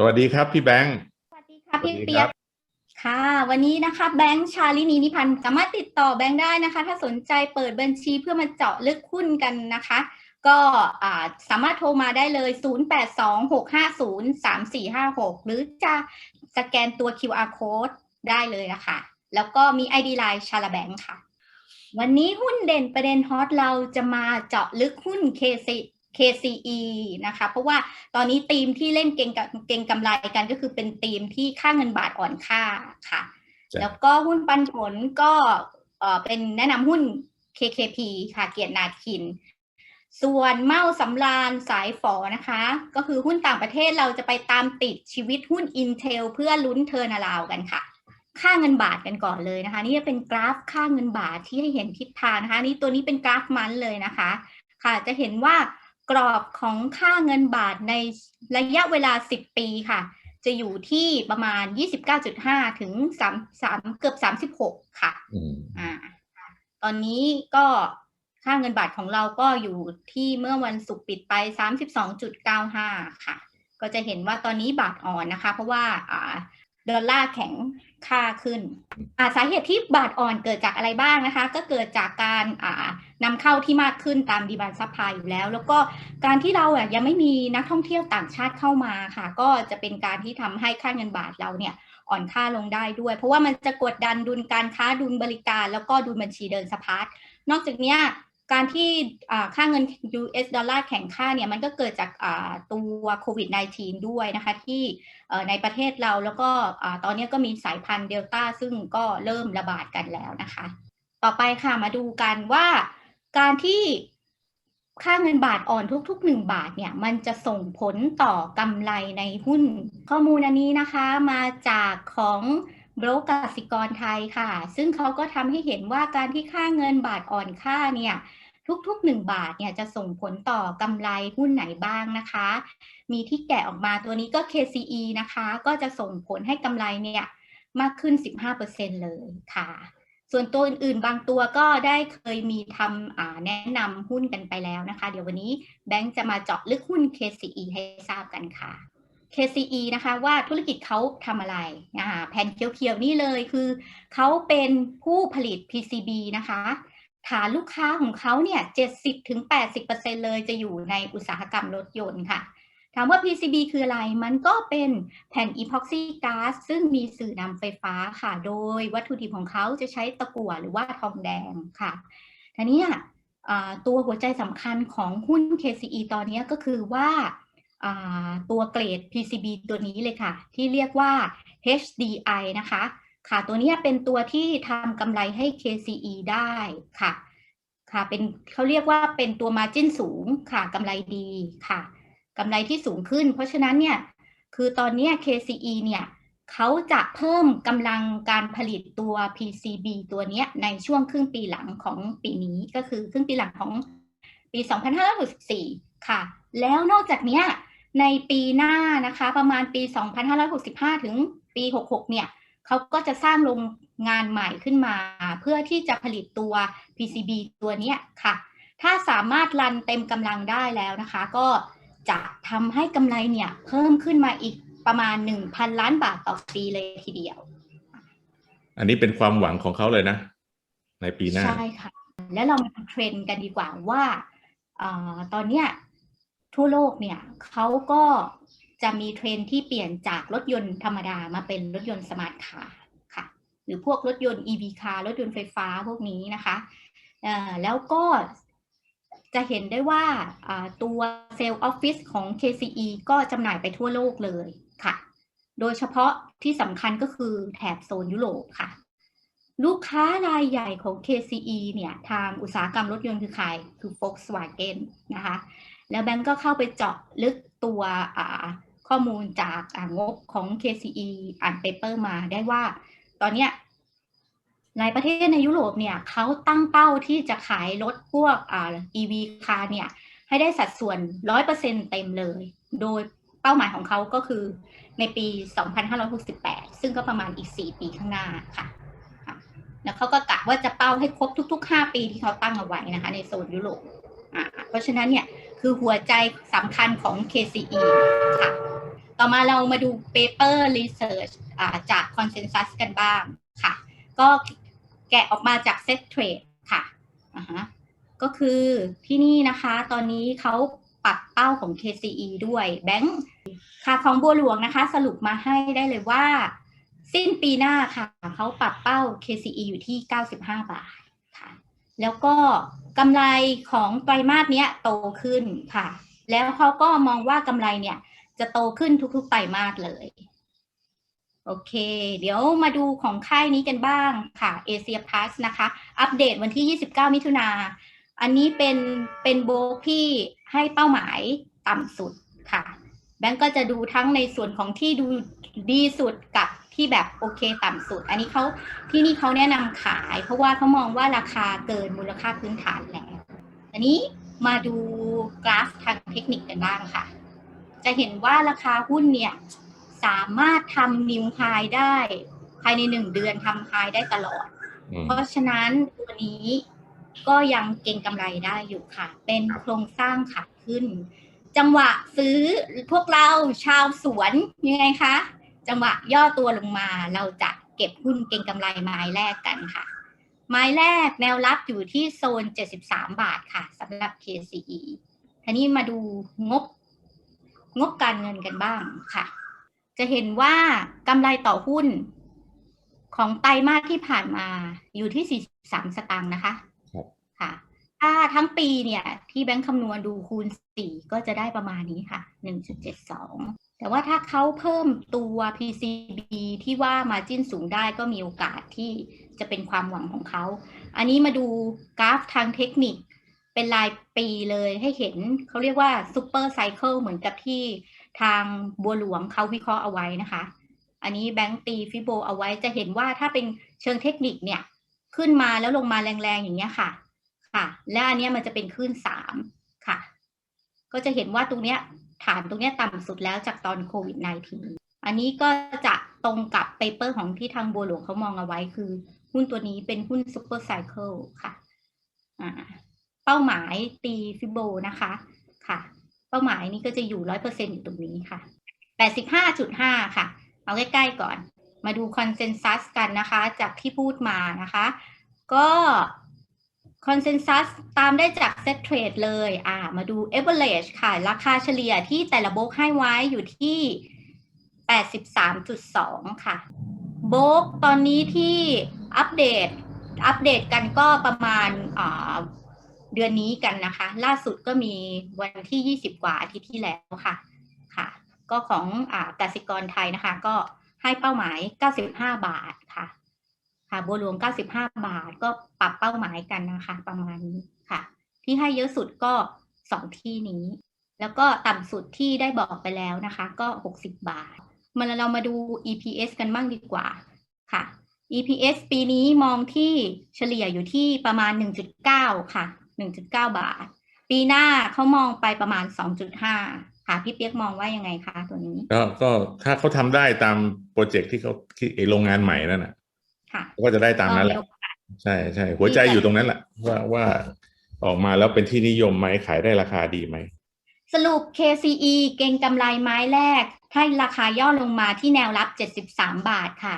สวัสดีครับพี่แบงค์ สวัสดีค่ะพี่สวัสดีเปีคยรักบค่ะ วันนี้นะคะแบงค์ชาลินีนิพันธ์สามารถติดต่อแบงค์ได้นะคะ ถ้าสนใจเปิดบัญชีเพื่อมาเจาะลึกหุ้นกันนะคะ ก็อ่าสามารถโทรมาได้เลย 0826503456 หรือจะสแกนตัว QR code ได้เลยนะคะ แล้วก็มี ID Line ชาลาแบงค์ค่ะ วันนี้หุ้นเด่นประเด็นฮอตเราจะมาเจาะลึกหุ้น KC KCE นะคะ เพราะว่าตอนนี้ธีมที่เล่นเก่งกับเก่งกำไรกันก็คือเป็นธีมที่ค่าเงินบาทอ่อนค่าค่ะจ้ะแล้วก็หุ้นปันผลก็เอ่อเป็นแนะนำหุ้น KKP ค่ะเกียรตินาคิน ส่วนเมาสำราญสายฝอนะคะ ก็คือหุ้นต่างประเทศเราจะไปตามติดชีวิตหุ้น Intel เพื่อลุ้นเทอร์นาลาวกันค่ะ ค่าเงินบาทกันก่อนเลยนะคะ นี่จะเป็นกราฟค่าเงินบาทที่ให้เห็นทิศทางนะคะ นี่ตัวนี้เป็นกราฟมันเลยนะคะ ค่ะจะเห็นว่า กรอบของค่าเงินบาทในระยะเวลา 10 ปีค่ะ จะอยู่ที่ประมาณ 29.5 ถึง3 3เกือบ 36 ค่ะอืมอ่าตอนนี้ก็ค่าเงินบาทของเราก็อยู่ที่เมื่อวันศุกร์ปิดไป 32.95 ค่ะ ก็จะเห็นว่าตอนนี้บาทอ่อนนะคะ เพราะว่าอ่าดอลลาร์แข็ง ค่าขึ้นอ่าสาเหตุที่บาทอ่อนเกิดจากอะไรบ้างนะคะ ก็เกิดจากการอ่านำเข้าที่มากขึ้นตามดีบานซัพพลายอยู่แล้ว แล้วก็การที่เราอะยังไม่มีนักท่องเที่ยวต่างชาติเข้ามาค่ะ ก็จะเป็นการที่ทำให้ค่าเงินบาทเราเนี่ยอ่อนค่าลงได้ด้วย เพราะว่ามันจะกดดันดุลการค้าดุลบริการ แล้วก็ดุลบัญชีเดินสะพัดนอกจากนี้ การที่ค่าเงิน US ดอลลาร์แข็งค่าเนี่ยมันก็เกิดจากตัวโควิด -19 ด้วยนะคะที่ในประเทศเราแล้วก็ตอนนี้ก็มีสายพันธุ์เดลต้าซึ่งก็เริ่มระบาดกันแล้วนะคะ ต่อไปค่ะมาดูกันว่าการที่ค่าเงินบาทอ่อนทุกๆ 1 บาทเนี่ยมันจะส่งผลต่อกำไรในหุ้น ข้อมูลอันนี้นะคะมาจากของ โบรกกสิกรไทยค่ะ ซึ่งเขาก็ทำให้เห็นว่าการที่ค่าเงินบาทอ่อนค่าเนี่ยทุกๆ 1 บาทเนี่ยจะส่งผลต่อกำไรหุ้นไหนบ้างนะคะ มีที่แกะออกมาตัวนี้ก็ KCE นะคะ ก็จะส่งผลให้กำไรเนี่ยมากขึ้น 15%เลยค่ะ ส่วนตัวอื่นๆ บางตัวก็ได้เคยมีทำแนะนำหุ้นกันไปแล้วนะคะ เดี๋ยววันนี้แบงค์จะมาเจาะลึกหุ้น KCE ให้ทราบกันค่ะ KCE นะคะว่าธุรกิจเขาทำอะไรนะคะแผ่นเขียวๆนี่เลยคือเขาเป็นผู้ผลิต PCB นะคะ ฐานลูกค้าของเขาเนี่ย70-80%เลยจะอยู่ในอุตสาหกรรมรถยนต์ค่ะ ถามว่า PCB คืออะไร มันก็เป็นแผ่นอีพ็อกซี่ก๊าซซึ่งมีสื่อนำไฟฟ้าค่ะ โดยวัตถุดิบของเขาจะใช้ตะกั่วหรือว่าทองแดงค่ะทีนี้ตัวหัวใจสำคัญของหุ้น KCE ตอนนี้ก็คือว่า ตัวเกรด PCB ตัวนี้เลยค่ะ ที่เรียกว่า HDI นะคะ ค่ะตัวนี้เป็นตัวที่ทำกำไรให้ KCE ได้ค่ะ ค่ะเป็นเขาเรียกว่าเป็นตัว margin สูงค่ะกำไรดีค่ะกำไรที่สูงขึ้น เพราะฉะนั้นเนี่ยคือตอนนี้ KCE เนี่ยเขาจะเพิ่มกำลังการผลิตตัว PCB ตัวนี้ในช่วงครึ่งปีหลังของปีนี้ก็คือครึ่งปีหลังของปี 2564 ค่ะ แล้วนอกจากนี้ ในปีหน้านะคะ ประมาณปี 2565 ถึงปี 66 เนี่ยเขาก็จะสร้างโรงงานใหม่ขึ้นมา เพื่อที่จะผลิตตัว PCB ตัวเนี้ยค่ะ ถ้าสามารถรันเต็มกำลังได้แล้วนะคะ ก็จะทำให้กำไรเนี่ยเพิ่มขึ้นมาอีกประมาณ 1,000 ล้านบาทต่อปีเลยทีเดียว อันนี้เป็นความหวังของเขาเลยนะ ในปีหน้า ใช่ค่ะ แล้วเรามาดูเทรนด์กันดีกว่าว่าอาตอนเนี้ย ทั่วโลกเนี่ยเขาก็จะมีเทรนที่เปลี่ยนจากรถยนต์ธรรมดามาเป็นรถยนต์สมาร์ทคาร์ค่ะ หรือพวกรถยนต์ EV คาร์รถยนต์ไฟฟ้าพวกนี้นะคะแล้วก็จะเห็นได้ว่าอ่าตัวเซลล์ออฟฟิศของ KCE ก็จำหน่ายไปทั่วโลกเลยค่ะ โดยเฉพาะที่สำคัญก็คือแถบโซนยุโรปค่ะ ลูกค้ารายใหญ่ของ KCE เนี่ย ทางอุตสาหกรรมรถยนต์คือใคร คือ Volkswagen นะคะ แล้วแบงก์ก็เข้าไปเจาะลึกตัวข้อมูลจากงบของ KCE อ่านเปเปอร์มาได้ว่า ตอนเนี้ยหลายประเทศในยุโรปเนี่ยเขาตั้งเป้าที่จะขายรถพวกอ่า EV คาร์เนี่ย ให้ได้สัดส่วน 100%เต็มเลย โดยเป้าหมายของเขาก็คือในปี 2568 ซึ่งก็ประมาณอีก 4 ปีข้างหน้าค่ะ แล้วเขาก็กะว่าจะเป้าให้ครบทุก ๆ 5 ปีที่เขาตั้งเอาไว้นะคะ ในโซนยุโรปเพราะฉะนั้นเนี่ย คือหัวใจสำคัญของ KCE ค่ะ ต่อมาเรามาดู paper research จาก consensus กันบ้างค่ะ ก็แกะออกมาจาก set trade ค่ะ ก็คือที่นี่นะคะตอนนี้เขาปรับเป้าของ KCE ด้วยแบงค์ค่ะของบัวหลวงนะคะ สรุปมาให้ได้เลยว่า สิ้นปีหน้าค่ะเขาปรับเป้า KCE อยู่ที่ 95 บาทค่ะ แล้วก็กำไรของไตรมาสเนี้ยโตขึ้นค่ะ แล้วเขาก็มองว่ากำไรเนี่ยจะโตขึ้นทุกๆไตรมาสเลย โอเค เดี๋ยวมาดูของค่ายนี้กันบ้างค่ะ Asia Plus นะคะ อัปเดตวันที่ 29 มิถุนา อันนี้เป็นเป็นโบกที่ให้เป้าหมายต่ำสุดค่ะ แบงก์ก็จะดูทั้งในส่วนของที่ดูดีสุดกับ ที่แบบโอเคต่ำสุด อันนี้เขาที่นี่เขาแนะนำขาย เพราะว่าเขามองว่าราคาเกินมูลค่าพื้นฐานแล้วอันนี้มาดูกราฟทางเทคนิคกันบ้างค่ะ จะเห็นว่าราคาหุ้นเนี่ยสามารถทำนิวไฮได้ภายในหนึ่งเดือนทำไฮได้ตลอดอืมเพราะฉะนั้นตัวนี้ก็ยังเก็งกำไรได้อยู่ค่ะ เป็นโครงสร้างขาขึ้น จังหวะซื้อพวกเราชาวสวนยังไงคะ จังหวะย่อตัวลงมา เราจะเก็บหุ้นเก็งกำไรไม้แรกกันค่ะ ไม้แรกแนวรับอยู่ที่โซน 73 บาทค่ะสำหรับ KCE ทีนี้มาดูงบ งบการเงินกันบ้างค่ะ จะเห็นว่ากำไรต่อหุ้นของไตรมาสที่ผ่านมาอยู่ที่ 43 สตางค์นะคะครับค่ะ ถ้าทั้งปีเนี่ย ที่แบงค์คำนวณดูคูณ 4 ก็จะได้ประมาณนี้ค่ะ 1.72 แต่ว่าถ้าเขาเพิ่มตัว PCB ที่ว่ามาจิ้นสูงได้ก็มีโอกาสที่จะเป็นความหวังของเขา อันนี้มาดูกราฟทางเทคนิค เป็นรายปีเลยให้เห็นเขาเรียกว่าซูเปอร์ไซเคิลเหมือนกับที่ทางบัวหลวงเขาวิเคราะห์เอาไว้นะคะ อันนี้แบงก์ตีฟิโบเอาไว้จะเห็นว่าถ้าเป็นเชิงเทคนิคเนี่ย ขึ้นมาแล้วลงมาแรงๆอย่างเงี้ยค่ะ ค่ะ และอันนี้มันจะเป็นขึ้นสามค่ะ ก็จะเห็นว่าตรงเนี้ย ฐานตรงนี้ต่ำสุดแล้วจากตอนโควิด -19 อันนี้ก็จะตรงกับเปเปอร์ของที่ทางบัวหลวงเขามองเอาไว้คือ หุ้นตัวนี้เป็นหุ้นซูเปอร์ไซเคิลค่ะอ่าเป้าหมายตีฟิโบนะคะค่ะ เป้าหมายนี้ก็จะอยู่ร้อยเปอร์เซ็นอยู่ตรงนี้ค่ะแปดสิบห้าจุดห้าค่ะ เอาใกล้ๆก่อน มาดูคอนเซนแซสกันนะคะ จากที่พูดมานะคะ ก็ คอนเซนแซสตามได้จากเซตเทรดเลยอ่ามาดู average ค่ะ ราคาเฉลี่ยที่แต่ละโบกให้ไว้อยู่ที่ 83.2 ค่ะ โบกตอนนี้ที่อัปเดตอัปเดตกันก็ประมาณอ่าเดือนนี้กันนะคะ ล่าสุดก็มีวันที่ 20 กว่าอาทิตย์ที่แล้วค่ะค่ะ ก็ของอ่ากสิกรไทยนะคะ ก็ให้เป้าหมาย 95 บาท ค่ะบัวหลวง 95 บาท ก็ปรับเป้าหมายกันนะคะ ประมาณนี้ค่ะ ที่ให้เยอะสุดก็สองที่นี้ แล้วก็ต่ำสุดที่ได้บอกไปแล้วนะคะ ก็ 60 บาท มาเรามาดู EPS กันบ้างดีกว่าค่ะ EPS ปีนี้มองที่เฉลี่ยอยู่ที่ประมาณ 1.9 ค่ะ 1.9 บาท ปีหน้าเขามองไปประมาณ 2.5 ค่ะ พี่เปียกมองว่ายังไงคะตัวนี้ ก็ก็ถ้าเขาทำได้ตามโปรเจกต์ที่เขาที่ไอโรงงานใหม่นั่นน่ะ ก็จะได้ตามนั้นแหละก็มีโอกาสใช่ใช่หัวใจอยู่ตรงนั้นแหละว่าว่าออกมาแล้วเป็นที่นิยมไหมขายได้ราคาดีไหม สรุป KCE เก่งกำไรไม้แรกให้ราคาย่อลงมาที่แนวรับ73บาทค่ะ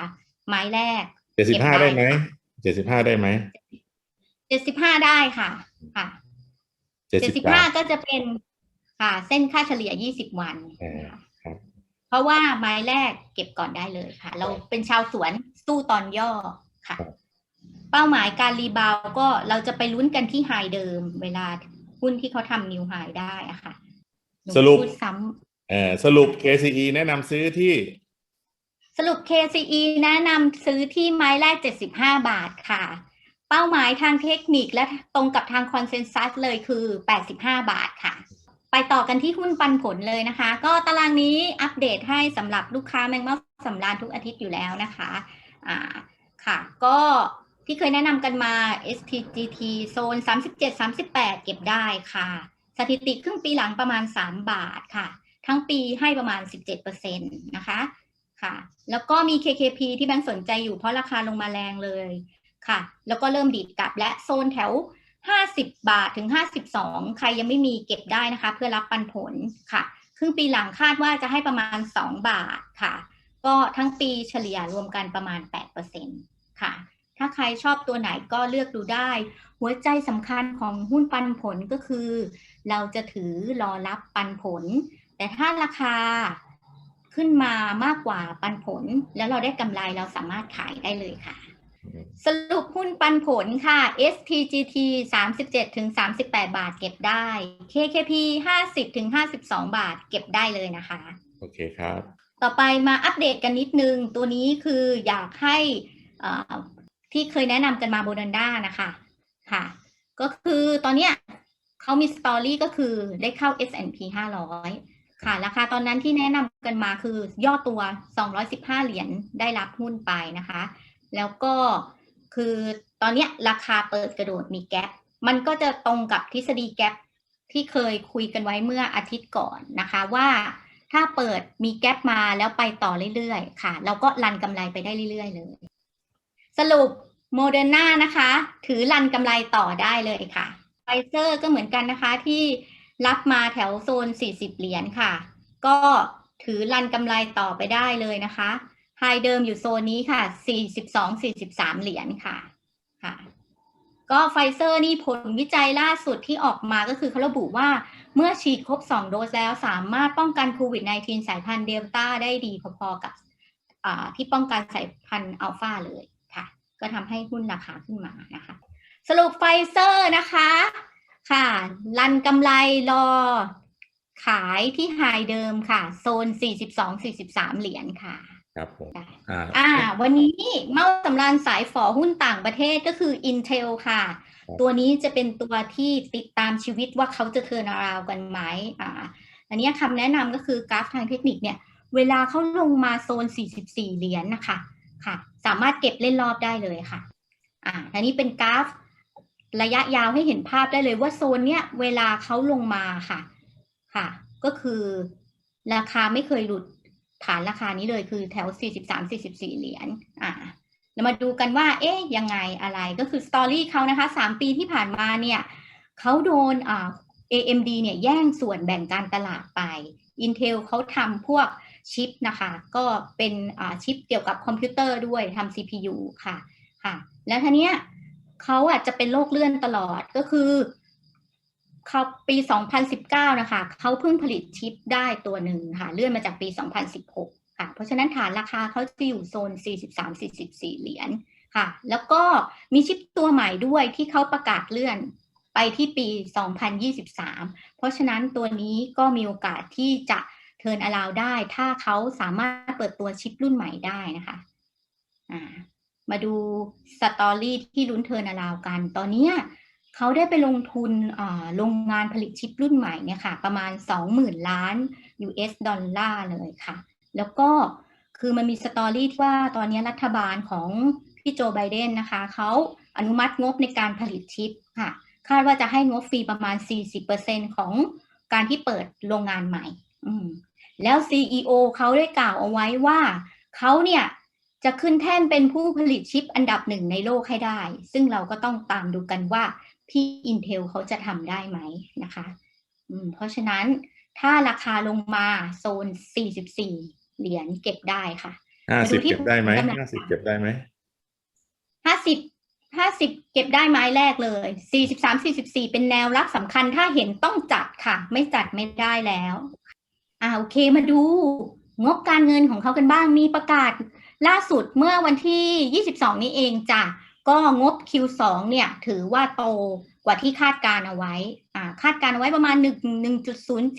ไม้แรกเจ็ดสิบห้าเก็บได้ได้ไหมเจ็ดสิบห้าได้ไหม75ได้ค่ะค่ะเจ็ดสิบ75ก็จะเป็นค่ะ เส้นค่าเฉลี่ย20วันอ่าครับ เพราะว่าไม้แรกเก็บก่อนได้เลยค่ะ เราเป็นชาวสวนสู้ตอนย่อค่ะครับเป้าหมายการรีบาวด์ก็เราจะไปลุ้นกันที่ไฮเดิม เวลาหุ้นที่เขาทำนิวไฮได้อะค่ะหนูสรุปพูดซ้ำเอ่อสรุป KCE แนะนำซื้อที่ สรุป KCE แนะนำซื้อที่ไม้แรก 75 บาทค่ะ เป้าหมายทางเทคนิคและตรงกับทางคอนเซนแซสเลยคือ 85 บาทค่ะ ไปต่อกันที่หุ้นปันผลเลยนะคะ ก็ตารางนี้อัป เดตให้สำหรับลูกค้าแมงมุมสำราญทุกอาทิตย์อยู่แล้วนะคะอ่าค่ะ ก็ที่เคยแนะนำกันมา STGT โซน 37-38 เก็บได้ค่ะ สถิติครึ่งปีหลังประมาณ 3 บาทค่ะ ทั้งปีให้ประมาณ 17%นะคะค่ะ แล้วก็มี KKP ที่แบงค์สนใจอยู่เพราะราคาลงมาแรงเลยค่ะ แล้วก็เริ่มดีดกลับและโซนแถว 50 บาทถึง 52 ใครยังไม่มีเก็บได้นะคะ เพื่อรับปันผลค่ะ ครึ่งปีหลังคาดว่าจะให้ประมาณ 2 บาทค่ะ ก็ทั้งปีเฉลี่ยรวมกันประมาณ 8%ค่ะ ถ้าใครชอบตัวไหนก็เลือกดูได้ หัวใจสำคัญของหุ้นปันผลก็คือ เราจะถือรอรับปันผล แต่ถ้าราคาขึ้นมามากกว่าปันผล แล้วเราได้กำไรเราสามารถขายได้เลยค่ะ สรุปหุ้นปันผลค่ะ SPGT 37ถึง38 บาทเก็บได้ KKP 50ถึง52 บาทเก็บได้เลยนะคะ โอเคครับ ต่อไปมาอัปเดตกันนิดนึง ตัวนี้คืออยากให้เอ่อที่เคยแนะนำกันมาโบนันด้านะคะค่ะ ก็คือตอนเนี้ยเขามีสตอรี่ก็คือได้เข้า S&P 500 ค่ะ ราคาตอนนั้นที่แนะนำกันมาคือย่อตัว 215 เหรียญได้รับหุ้นไปนะคะ แล้วก็คือตอนเนี้ยราคาเปิดกระโดดมีแกลบมันก็จะตรงกับทฤษฎีแกลบที่เคยคุยกันไว้เมื่ออาทิตย์ก่อนนะคะว่าถ้าเปิดมีแกลบมาแล้วไปต่อเรื่อยๆ ค่ะ เราก็รันกำไรไปได้เรื่อยๆเลย สรุปโมเดอร์นานะคะ ถือรันกำไรต่อได้เลยค่ะไฟเซอร์ก็เหมือนกันนะคะที่รับมาแถวโซน 40 เหรียญค่ะ ก็ถือรันกำไรต่อไปได้เลยนะคะ ไฮเดิมอยู่โซนนี้ค่ะ 42-43 เหรียญค่ะ ค่ะ ก็ไฟเซอร์นี่ผลวิจัยล่าสุดที่ออกมาก็คือเขาระบุว่าเมื่อฉีดครบ 2 โดสแล้วสามารถป้องกันโควิด -19 สายพันธุ์เดลต้าได้ดีพอๆกับที่ป้องกันสายพันธุ์อัลฟาเลยค่ะ ก็ทำให้หุ้นราคาขึ้นมานะคะ สรุปไฟเซอร์นะคะค่ะ รันกำไรรอขายที่ไฮเดิมค่ะ โซน 42-43 เหรียญค่ะ ครับผมได้อ่าอ่า วันนี้เมาสำรานสายฝอหุ้นต่างประเทศก็คือ Intel ค่ะครับตัวนี้จะเป็นตัวที่ติดตามชีวิตว่าเขาจะเทิร์นอราวกันไหมอ่า อันนี้คำแนะนำก็คือกราฟทางเทคนิคเนี่ย เวลาเขาลงมาโซน 44 เหรียญนะคะค่ะ สามารถเก็บเล่นรอบได้เลยค่ะ อ่าอันนี้เป็นกราฟระยะยาวให้เห็นภาพได้เลยว่าโซนเนี้ยเวลาเขาลงมาค่ะ ค่ะ ก็คือราคาไม่เคยหลุด ฐานราคานี้เลยคือแถว 43-44 เหรียญอ่าเรามาดูกันว่า เอ๊ะ ยังไงอะไรก็คือสตอรี่เขานะคะ 3 ปีที่ผ่านมาเนี่ยเขาโดนอ่า AMD เนี่ยแย่งส่วนแบ่งการตลาดไป Intel เขาทำพวกชิปนะคะ ก็เป็นอ่าชิปเกี่ยวกับคอมพิวเตอร์ด้วยทำ CPU ค่ะค่ะ แล้วทีเนี้ยเขาอะจะเป็นโรคเลื่อนตลอดก็คือ เขาปี 2019 นะคะเขาเพิ่งผลิตชิปได้ตัวหนึ่งค่ะ เลื่อนมาจากปี 2016 ค่ะ เพราะฉะนั้นฐานราคาเขาจะอยู่โซน 43-44 เหรียญค่ะ แล้วก็มีชิปตัวใหม่ด้วยที่เขาประกาศเลื่อนไปที่ปี 2023 เพราะฉะนั้นตัวนี้ก็มีโอกาสที่จะเทิร์นอลาวได้ ถ้าเขาสามารถเปิดตัวชิปรุ่นใหม่ได้นะคะมาดูสตอรี่ที่ลุ้นเทิร์นอลาวกัน ตอนเนี้ย เขาได้ไปลงทุนโรงงานผลิตชิปรุ่นใหม่เนี่ยค่ะ ประมาณ 20,000 ล้าน US ดอลลาร์เลยค่ะ แล้วก็คือมันมีสตอรี่ที่ว่าตอนนี้รัฐบาลของพี่โจไบเดนนะคะเขาอนุมัติงบในการผลิตชิปค่ะ คาดว่าจะให้งบฟรีประมาณ 40%ของการที่เปิดโรงงานใหม่มแล้ว CEO เขาได้กล่าวเอาไว้ว่าเขาเนี่ยจะขึ้นแท่นเป็นผู้ผลิตชิปอันดับหนึ่งในโลกให้ได้ ซึ่งเราก็ต้องตามดูกันว่า พี่ Intel เขาจะทำได้ไหมนะคะอืมเพราะฉะนั้นถ้าราคาลงมาโซน 44 เหรียญเก็บได้ค่ะห้าสิบมาดูที่เก็บได้ไหมกำลังห้าสิบเก็บได้ไหม50 50 เก็บได้ไม้แรกเลย 43 44 เป็นแนวรับสำคัญถ้าเห็นต้องจัดค่ะ ไม่จัดไม่ได้แล้วอ่าโอเคมาดู งบการเงินของเขากันบ้างมีประกาศล่าสุดเมื่อวันที่ 22 นี้เองจ้ะ ก็งบ Q2 เนี่ยถือว่าโตกว่าที่คาดการเอาไว้คาดการเอาไว้ประมาณ 1 1.07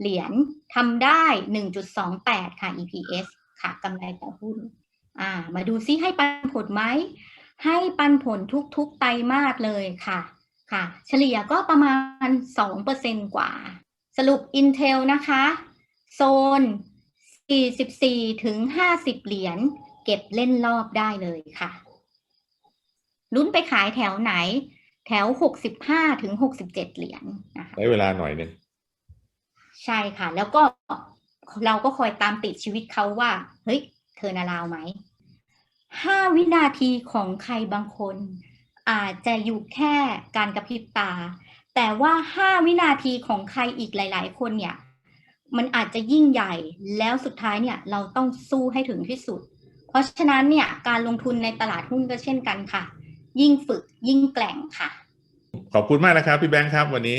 เหรียญทำได้ 1.28 ค่ะ EPS ค่ะกำไรต่อหุ้น มาดูซิให้ปันผลไหม ให้ปันผลทุกๆไตรมาสเลยค่ะค่ะ เฉลี่ยก็ประมาณ 2%กว่า สรุป Intel นะคะ โซน 44 ถึง 50 เหรียญเก็บเล่นรอบได้เลยค่ะ ลุ้นไปขายแถวไหน แถว65ถึง67เหรียญนะคะใช้เวลาหน่อยหนึ่งใช่ค่ะ แล้วก็เราก็คอยตามติดชีวิตเขาว่า เฮ้ย เธอนาลาวไหมห้าวินาทีของใครบางคน อาจจะอยู่แค่การกระพริบตา แต่ว่าห้าวินาทีของใครอีกหลาย ๆ คนเนี่ย มันอาจจะยิ่งใหญ่แล้วสุดท้ายเนี่ย เราต้องสู้ให้ถึงที่สุด เพราะฉะนั้นเนี่ยการลงทุนในตลาดหุ้นก็เช่นกันค่ะ ยิ่งฝึกยิ่งแกร่งค่ะ ขอบคุณมากนะครับพี่แบงค์ครับวันนี้